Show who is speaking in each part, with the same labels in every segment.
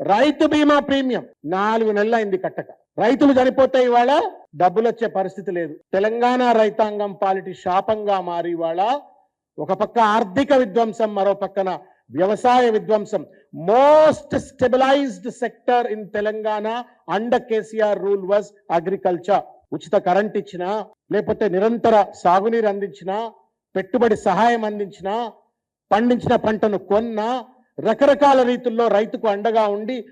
Speaker 1: రైతు బీమా ప్రీమియం నాలుగు నెలలు అయింది కట్టక. రైతులు చనిపోతే ఇవాళ డబ్బులు వచ్చే పరిస్థితి లేదు. తెలంగాణ రైతాంగం పాలిటి శాపంగా మారి ఇవాళ ఒక పక్క ఆర్థిక విధ్వంసం మరో పక్కన వ్యవసాయ విధ్వంసం. Most stabilized sector in Telangana under KCR rule was agriculture. ఉచిత కరెంట్ ఇచ్చినా లేకపోతే నిరంతర సాగునీరు అందించినా పెట్టుబడి సహాయం అందించినా పండించిన పంటను కొన్నా రకరకాల రీతుల్లో రైతుకు అండగా ఉండి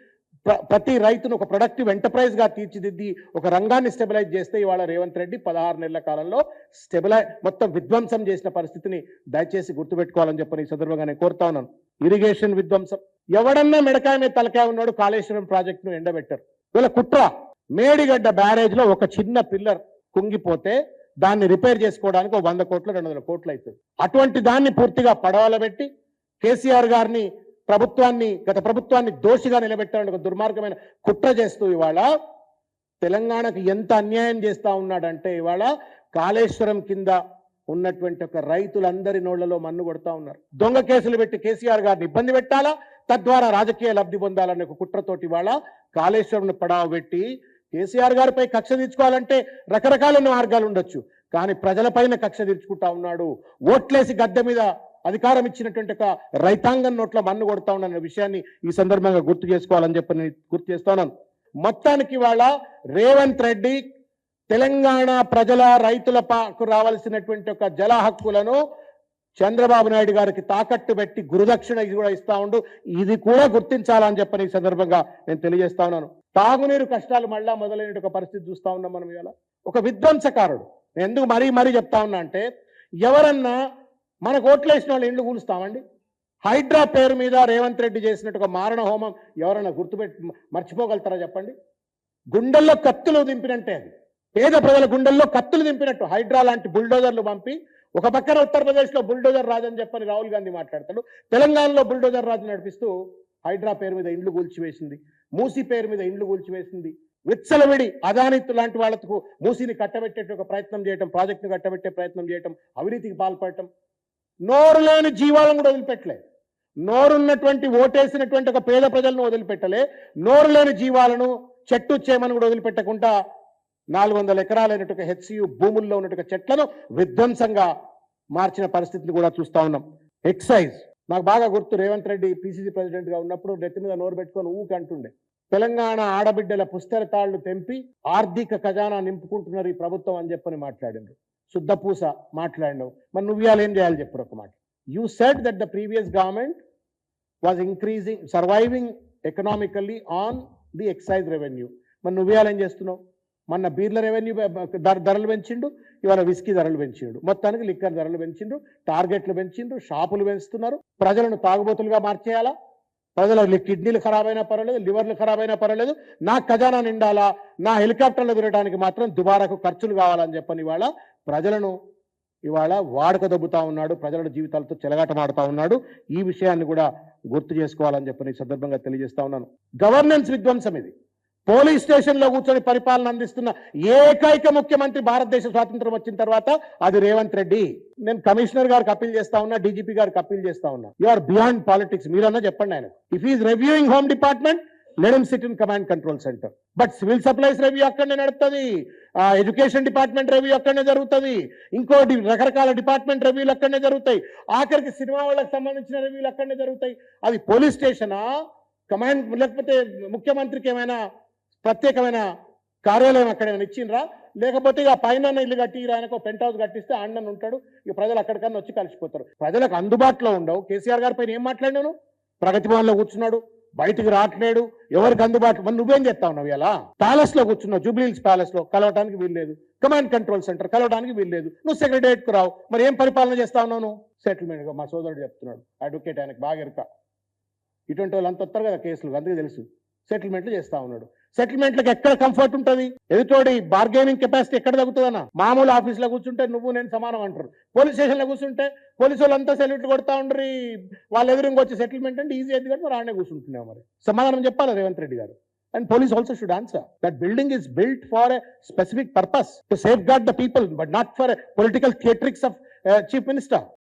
Speaker 1: ప్ర- ప్రతి రైతును ఒక ప్రొడక్టివ్ ఎంటర్ప్రైజ్గా తీర్చిదిద్ది ఒక రంగాన్ని స్టెబిలైజ్ చేస్తే ఇవాళ రేవంత్ రెడ్డి పదహారు నెలల కాలంలో స్టెబిలై మొత్తం విధ్వంసం చేసిన పరిస్థితిని దయచేసి గుర్తుపెట్టుకోవాలని చెప్పని ఈ సందర్భంగా నేను కోరుతా ఉన్నాను. ఇరిగేషన్ విధ్వంసం. ఎవడన్నా మెడకాయ మీద తలకాయ ఉన్నాడు కాళేశ్వరం ప్రాజెక్ట్ను ఎండబెట్టారు. వీళ్ళ కుట్ర మేడిగడ్డ బ్యారేజ్లో ఒక చిన్న పిల్లర్ కుంగిపోతే దాన్ని రిపేర్ చేసుకోవడానికి వంద కోట్లు రెండు వందల కోట్లు అవుతుంది. అటువంటి దాన్ని పూర్తిగా పడవల పెట్టి కేసీఆర్ గారిని ప్రభుత్వాన్ని గత ప్రభుత్వాన్ని దోషిగా నిలబెట్టాలని ఒక దుర్మార్గమైన కుట్ర చేస్తూ ఇవాళ తెలంగాణకు ఎంత అన్యాయం చేస్తూ ఉన్నాడంటే ఇవాళ కాళేశ్వరం కింద ఉన్నటువంటి ఒక రైతులందరి నోళ్ళలో మన్ను కొడతా ఉన్నారు. దొంగ కేసులు పెట్టి కేసీఆర్ గారిని ఇబ్బంది పెట్టాలా? తద్వారా రాజకీయ లబ్ధి పొందాలనే ఒక కుట్రతోటి ఇవాళ కాళేశ్వరం పడావు పెట్టి కేసీఆర్ గారిపై కక్ష తీర్చుకోవాలంటే రకరకాలైన మార్గాలు ఉండొచ్చు. కానీ ప్రజలపైన కక్ష తీర్చుకుంటా ఉన్నాడు. ఓట్లేసి గద్దె మీద అధికారం ఇచ్చినటువంటి ఒక రైతాంగం నోట్ల మన్ను కొడతా ఉన్న విషయాన్ని ఈ సందర్భంగా గుర్తు చేసుకోవాలని చెప్పి నేను గుర్తు చేస్తున్నాను. మొత్తానికి వాళ్ళ రేవంత్ రెడ్డి తెలంగాణ ప్రజల రైతుల పాకు రావాల్సినటువంటి ఒక జల హక్కులను చంద్రబాబు నాయుడు గారికి తాకట్టు పెట్టి గురుదక్షిణ ఇది కూడా ఇస్తా ఉండు. ఇది కూడా గుర్తించాలని చెప్పని ఈ సందర్భంగా నేను తెలియజేస్తా ఉన్నాను. తాగునీరు కష్టాలు మళ్ళా మొదలైన ఒక పరిస్థితి చూస్తా ఉన్నాం మనం ఇవాళ. ఒక విధ్వంసకారుడు. నేను ఎందుకు మరీ మరీ చెప్తా ఉన్నా అంటే ఎవరన్నా మనకు ఓట్లేసిన వాళ్ళు ఇండ్లు కూలుస్తామండి హైడ్రా పేరు మీద రేవంత్ రెడ్డి చేసినట్టు ఒక మారణ హోమం ఎవరైనా గుర్తుపెట్టి మర్చిపోగలుగుతారా చెప్పండి? గుండెల్లో కత్తులు దింపినట్టే అది. పేద ప్రజల గుండెల్లో కత్తులు దింపినట్టు హైడ్రా లాంటి బుల్డోజర్లు పంపి ఒక పక్కన ఉత్తరప్రదేశ్లో బుల్డోజర్ రాజు అని చెప్పని రాహుల్ గాంధీ మాట్లాడతాడు తెలంగాణలో బుల్డోజర్ రాజు నడిపిస్తూ హైడ్రా పేరు మీద ఇండ్లు కూల్చివేసింది మూసి పేరు మీద ఇండ్లు కూల్చివేసింది విచ్చలవిడి అదానిత్తు లాంటి వాళ్ళకు మూసిని కట్టబెట్టే ఒక ప్రయత్నం చేయటం ప్రాజెక్టును కట్టబెట్టే ప్రయత్నం చేయటం అవినీతికి పాల్పడటం నోరు లేని జీవాలను కూడా వదిలిపెట్టలే. నోరున్నటువంటి ఓటేసినటువంటి ఒక పేద ప్రజలను వదిలిపెట్టలే. నోరు లేని జీవాలను చెట్టు చేయమని కూడా వదిలిపెట్టకుండా నాలుగు వందల ఎకరాలైనటువంటి హెచ్సియు భూముల్లో ఉన్నటువంటి చెట్లను విధ్వంసంగా మార్చిన పరిస్థితిని కూడా చూస్తా ఉన్నాం. ఎక్సైజ్. నాకు బాగా గుర్తు రేవంత్ రెడ్డి పిసిసి ప్రెసిడెంట్గా ఉన్నప్పుడు నెత్తి మీద నోరు పెట్టుకొని ఊకి అంటుండే. తెలంగాణ ఆడబిడ్డల పుస్తక తాళ్ళు తెంపి ఆర్థిక ఖజానా నింపుకుంటున్నారు ఈ ప్రభుత్వం అని చెప్పని మాట్లాడిండ్రు. శుద్ధపూస మాట్లాడినావు. మరి నువ్వు ఇవాళ ఏం చేయాలి చెప్పరు ఒక మాట. You set that the previous government was increasing surviving economically on the excise revenue మరి నువ్వు ఇవాళ ఏం చేస్తున్నావు? మొన్న బీర్ల రెవెన్యూ ధరలు పెంచిండు ఇవాళ విస్కీ ధరలు పెంచిండు. మొత్తానికి లిక్కర్ ధరలు పెంచిండు టార్గెట్లు పెంచిండు షాపులు పెంచుతున్నారు. ప్రజలను తాగుబోతులుగా మార్చేయాలా? ప్రజలకి కిడ్నీలు ఖరాబ్ అయినా పర్వాలేదు లివర్లు ఖరాబ్ అయినా పర్వాలేదు. నా ఖజానా నిండాలా నా హెలికాప్టర్లు తిరగడానికి మాత్రం దుబారాకు ఖర్చులు కావాలని చెప్పని ఇవాళ ప్రజలను ఇవాళ వాడక దొబ్బుతా ఉన్నాడు ప్రజల జీవితాలతో చెలగాటమాడుతా ఉన్నాడు. ఈ విషయాన్ని కూడా గుర్తు చేసుకోవాలని చెప్పని సందర్భంగా తెలియజేస్తా ఉన్నాను. గవర్నెన్స్ విధ్వంసం ఇది. పోలీస్ స్టేషన్లో కూర్చొని పరిపాలన అందిస్తున్న ఏకైక ముఖ్యమంత్రి భారతదేశ స్వాతంత్రం వచ్చిన తర్వాత అది రేవంత్ రెడ్డి. నేను కమిషనర్ గారికి అప్పీల్ చేస్తా ఉన్నా డీజీపీ గారికి అప్పీల్ చేస్తా ఉన్నా. యు ఆర్ బియాండ్ పాలిటిక్స్ మీరన్నా చెప్పండి ఆయన. If is reviewing home department లెడమ్ sit in command control centre but civil supplies review అక్కడనే నడుస్తుంది ఎడ్యుకేషన్ డిపార్ట్మెంట్ రివ్యూ అక్కడనే జరుగుతుంది. ఇంకోటి రకరకాల డిపార్ట్మెంట్ రివ్యూలు అక్కడనే జరుగుతాయి. ఆఖరికి సినిమా వాళ్ళకి సంబంధించిన రివ్యూలు అక్కడనే జరుగుతాయి. అది పోలీస్ స్టేషనా? కమాండ్ లేకపోతే ముఖ్యమంత్రికి ఏమైనా ప్రత్యేకమైన కార్యాలయం అక్కడ ఇచ్చిండ్రా? లేకపోతే ఇక పైన ఇల్లు కట్టి ఆయనకు పెంట్ హౌస్ కట్టిస్తే అಣ್ಣన్ ఉంటాడు ఇక ప్రజలు అక్కడికన్నా వచ్చి కలిసిపోతారు. ప్రజలకు అందుబాటులో ఉండవు. కేసీఆర్ గారి పైన ఏం మాట్లాడినాను? ప్రగతి భవన్లో కూర్చున్నాడు బయటికి రావట్లేడు ఎవరికి అందుబాటులో మరి నువ్వేం చేస్తా ఉన్నావు ఇలా ప్యాలెస్లో కూర్చున్నావు జూబ్లీహిల్స్ ప్యాలెస్లో కలవటానికి వీల్లేదు కమాండ్ కంట్రోల్ సెంటర్ కలవడానికి వీల్లేదు నువ్వు సెక్రటరియట్కు రావు. మరి ఏం పరిపాలన చేస్తా ఉన్నావు నువ్వు? సెటిల్మెంట్ మా సోదరుడు చెప్తున్నాడు అడ్వకేట్ ఆయనకు బాగా ఎరుక. ఇటువంటి వాళ్ళు అంత వస్తారు కదా కేసులు అందుకే తెలుసు. సెటిల్మెంట్లు చేస్తా ఉన్నాడు. సెటిల్మెంట్లకు ఎక్కడ కంఫర్ట్ ఉంటుంది? ఎదుటోడి బార్గెనింగ్ కెపాసిటీ ఎక్కడ తగ్గుతుందన్న? మామూలు ఆఫీస్లో కూర్చుంటే నువ్వు నేను సమానం అంటారు. పోలీస్ స్టేషన్లో కూర్చుంటే పోలీసు వాళ్ళంతా సెల్యూట్ కొడతా ఉండరు. వాళ్ళ ఎదురుగా వచ్చే సెటిల్మెంట్ అంటే ఈజీ అయితే కానీ మరి ఆడనే కూర్చుంటున్నాం మరి. సమాధానం చెప్పాలి రేవంత్ రెడ్డి గారు? And police also should answer that building is built for a specific purpose to safeguard the people but not for political theatrics of chief minister